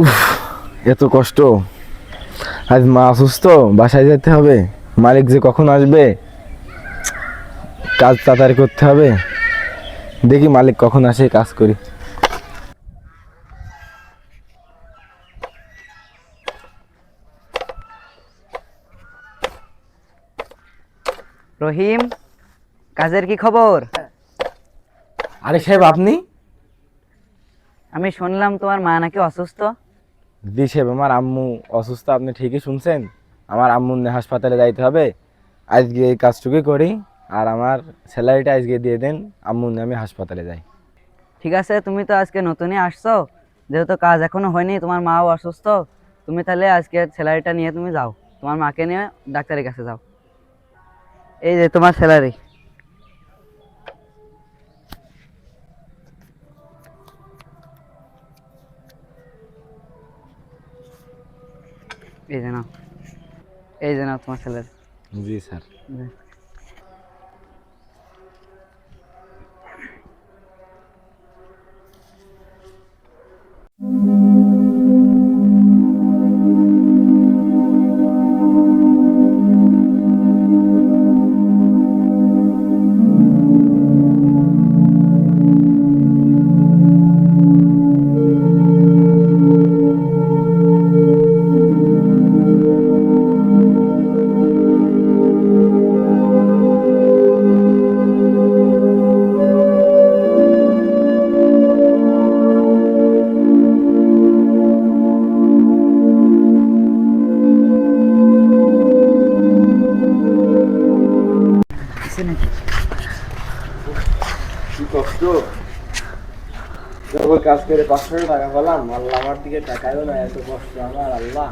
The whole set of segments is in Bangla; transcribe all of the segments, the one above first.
উফ এত কষ্ট। আজ মা অসুস্থ বাসায় যেতে হবে। মালিক যে কখন আসবে? কাজ তাড়াতাড়ি করতে হবে। দেখি মালিক কখন আসে কাজ করি। রহিম কাজের কি খবর? আরে সাহেব আপনি? আমি শুনলাম তোমার মা নাকি অসুস্থ। সাহেব আমার আম্মু অসুস্থ, আপনি ঠিকই শুনছেন? আমার আম্মু হাসপাতালে যাইতে হবে। আজকে এই কাজটুকুই করি। আর আমার স্যালারিটা আজকে দিয়ে দেন আম্মু আমি হাসপাতালে যাই। ঠিক আছে, তুমি তো আজকে নতুনই আসছো। যেহেতু কাজ এখনও হয়নি, তোমার মাও অসুস্থ। তুমি তাহলে আজকে স্যালারিটা নিয়ে তুমি যাও। তোমার মাকে নিয়ে ডাক্তারের কাছে যাও। এই যে তোমার স্যালারি। এই যে নাও। এই যে নাও তোমার ছেলের। জি স্যার। যখন কাজ করে পাঁচশো টাকা পেলাম, আল্লাহ আমার দিকে টাকায়ও না, এত কষ্ট আমার আল্লাহ।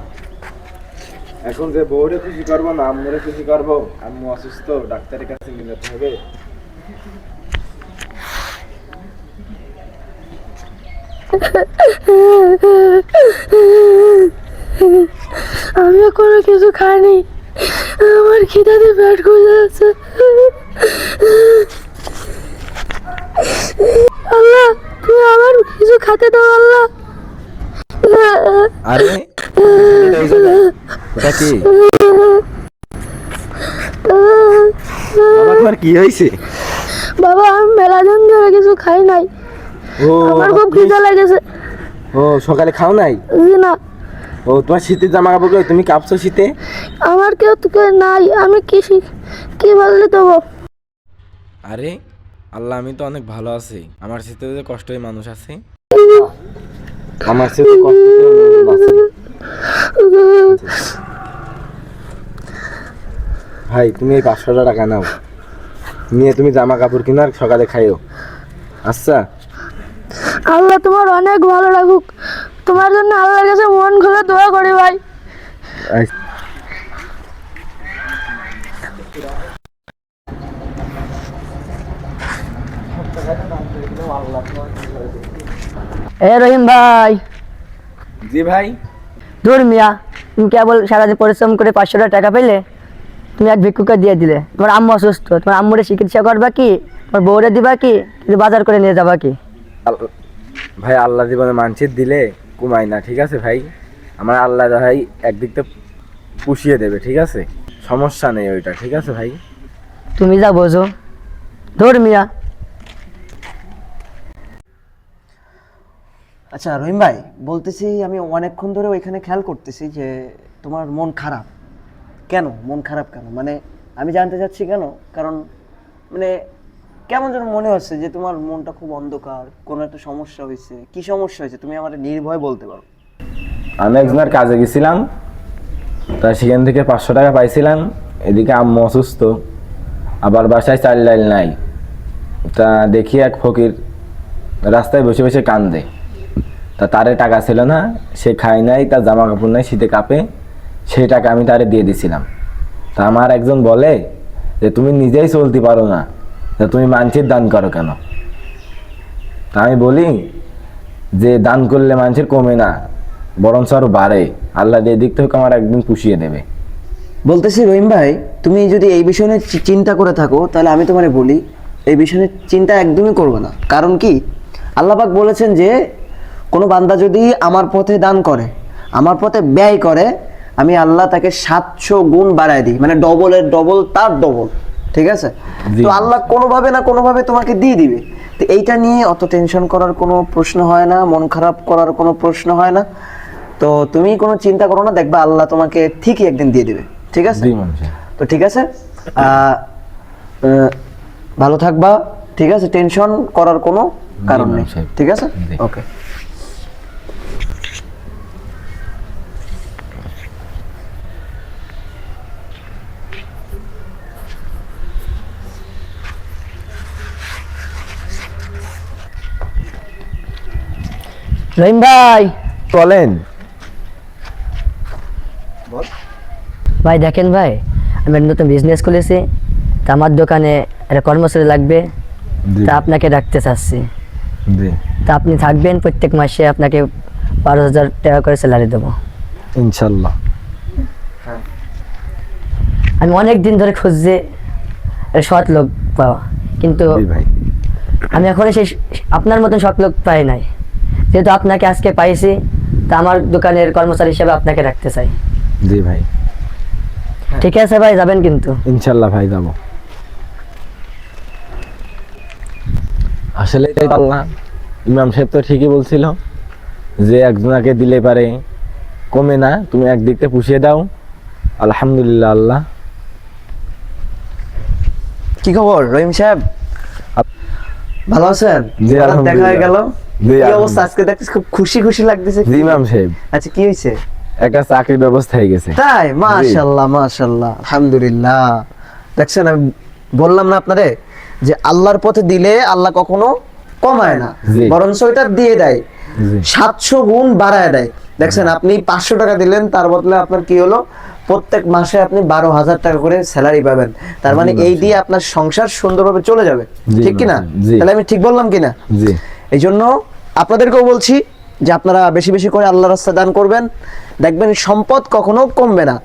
এখন যে বউরে খুশি করব না আম্মুরে খুশি করব, আম্মু অসুস্থ, ডাক্তারের কাছে নিয়ে যেতে হবে। আমিও কোনো কিছু খাইনি। আমার খিদাতে পেট খুঁজে আছে আল্লাহ তুমি আমার কিছু খেতে দাও আল্লাহ। আরে এটা কি বাবা তোমার কি হয়েছে? বাবা আমি মেলা দিন ধরে কিছু খাই নাই। ও আমার খুব খিদা লেগেছে। ও সকালে খাও নাই? জি না। ও তোমার শীতের জামা কাপড়? তুমি কাঁপছো শীতে? আমার কেউ তোকে নাই আমি কি কি বললে দেবো? আরে আল্লাহ আমি তো অনেক ভালো আছি। আমার সাথে যে কষ্টই মানুষ আছে। আমার সাথে কষ্ট ভাই তুমি এই পাঁচশো টাকা নাও। নিয়ে তুমি জামা কাপড় কিনার সকালে খাইও। আচ্ছা? আল্লাহ তোমার অনেক ভালো লাগুক তোমার জন্য আল্লাহর কাছে মন খুলে দোয়া করি ভাই। এ রহিম ভাই। জি ভাই। দূর মিয়া তুমি কেবল সারাদিন পরিশ্রম করে পাঁচশো টাকা পেলে তুমি এক ভিক্ষুকে দিয়ে দিলে। তোমার আম্মু অসুস্থ তোমার আম্মুরে চিকিৎসা করবা কি? তোমার বউরে দিবা কি? কিছু বাজার করে নিয়ে যাবা কি? ভাই আল্লাহ জীবনে মানছির দিলে কুমাই না ঠিক আছে ভাই? আমার আল্লাহ ভাই একদিক তো পুষিয়ে দেবে ঠিক আছে? সমস্যা নেই ওইটা ঠিক আছে ভাই? তুমি যা বোঝো। ধর মিয়া আচ্ছা রহিম ভাই, বলতেছি আমি অনেকক্ষণ ধরে ওইখানে খেয়াল করতেছি যে তোমার মন খারাপ। কেন? মন খারাপ কেন? মানে আমি জানতে চাচ্ছি কেন? কারণ মানে কেমন যেন মনে হচ্ছে যে তোমার মনটা খুব অন্ধকার, কোনো একটা সমস্যা হয়েছে। কি সমস্যা হয়েছে? তুমি আমার নির্ভয় বলতে পারো। আমি একজনের কাজে গেছিলাম তা সেখান থেকে পাঁচশো টাকা পাইছিলাম। এদিকে আম্মু অসুস্থ, আবার বাসায় চাল ডাল নাই। তা দেখি এক ফকির রাস্তায় বসে বসে কান্দে। তা তারে টাকা ছিল না, সে খায় নাই, তার জামা কাপড় নাই, শীতে কাঁপে, সেই টাকা আমি তারে দিয়ে দিছিলাম। তা আমার একজন বলে যে, তুমি নিজেই চলতে পারো না, তা তুমি মানছির দান করো কেন? তা আমি বলি যে, দান করলে মানুষের কমে না, বরঞ্চ আরও বাড়ে। আল্লাহ দিয়ে দিক থেকে আমার একদিন পুষিয়ে দেবে। বলতেছি, রহিম ভাই, তুমি যদি এই বিষয় নিয়ে চিন্তা করে থাকো, তাহলে আমি তোমারে বলি, এই বিষয় চিন্তা একদমই করবে না। কারণ কি? আল্লাপাক বলেছেন যে কোনো বান্দা যদি আমার পথে দান করে আমার পথে ব্যয় করে আমি আল্লাহ তাকে সাতশো গুণ বাড়ায় দিই। মানে ডবলের ডবল তার ডবল। ঠিক আছে? তো আল্লাহ কোনোভাবে না কোনোভাবে তোমাকে দিয়ে দিবে। তো এইটা নিয়ে অত টেনশন করার কোনো প্রশ্ন হয় না মন খারাপ করার কোনো প্রশ্ন হয় না। তো তুমি কোনো চিন্তা করো না দেখবা আল্লাহ তোমাকে ঠিকই একদিন দিয়ে দিবে। ঠিক আছে? তো ঠিক আছে? ভালো থাকবা। ঠিক আছে? টেনশন করার কোনো কারণ নেই। ঠিক আছে? ওকে রহিম ভাই। বলেন। ভাই দেখেন ভাই আমি নতুন বিজনেস খুলেছি। তা আমার দোকানে একটা কর্মচারী লাগবে। তা আপনাকে রাখতে চাচ্ছি। জি। তা আপনি থাকবেন প্রত্যেক মাসে আপনাকে বারো হাজার টাকা করে স্যালারি দেবো। ইনশাল্লাহ। আমি অনেক দিন ধরে খুঁজছি একটা সৎ লোক পাওয়া। কিন্তু আমি এখনও সেই আপনার মতন সৎ লোক পাই নাই। যেহেতু আপনাকে আজকে পাইছি। তা আমার দোকানের কর্মচারী হিসেবে আপনাকে রাখতে চাই। জি ভাই। ঠিক আছে ভাই যাবেন কিন্তু। ইনশাল্লাহ ভাই যাব। আসলে এটাই পাল্লা ইমাম সাহেব তো ঠিকই বলছিল যে একজনাকে দিলে পারে কমে না তুমি একদিকটা পুষিয়ে দাও। আলহামদুলিল্লাহ আল্লাহ। কি খবর রহিম সাহেব? ভালো আছেন? দেখা হয়ে গেল। অবস্থা? আজকে দেখতেছি খুব খুশি খুশি লাগতেছে। জি ইমাম সাহেব আচ্ছা কি হয়েছে? একটা চাকরির ব্যবস্থা হয়ে গেছে। তাই? মাশাল্লাহ মাশাল্লাহ। আলহামদুলিল্লাহ। দেখছেন আমি বললাম না আপনারে যে আল্লাহর পথে দিলে আল্লাহ কখনো কমায় না বরঞ্চ এটা দিয়ে দেয়। সাতশো গুণ বাড়ায় দেয়। দেখছেন আপনি পাঁচশো টাকা দিলেন তার বদলে আপনার কি হলো? প্রত্যেক মাসে আপনি বারো হাজার টাকা করে স্যালারি পাবেন। তার মানে এই দিয়ে আপনার সংসার সুন্দরভাবে চলে যাবে। ঠিক কিনা তাহলে আমি ঠিক বললাম কিনা এই জন্য আপনাদেরকেও বলছি যে আপনারা বেশি বেশি করে আল্লাহ রাস্তা দান করবেন। দেখবেন সম্পদ কখনো কমবে না।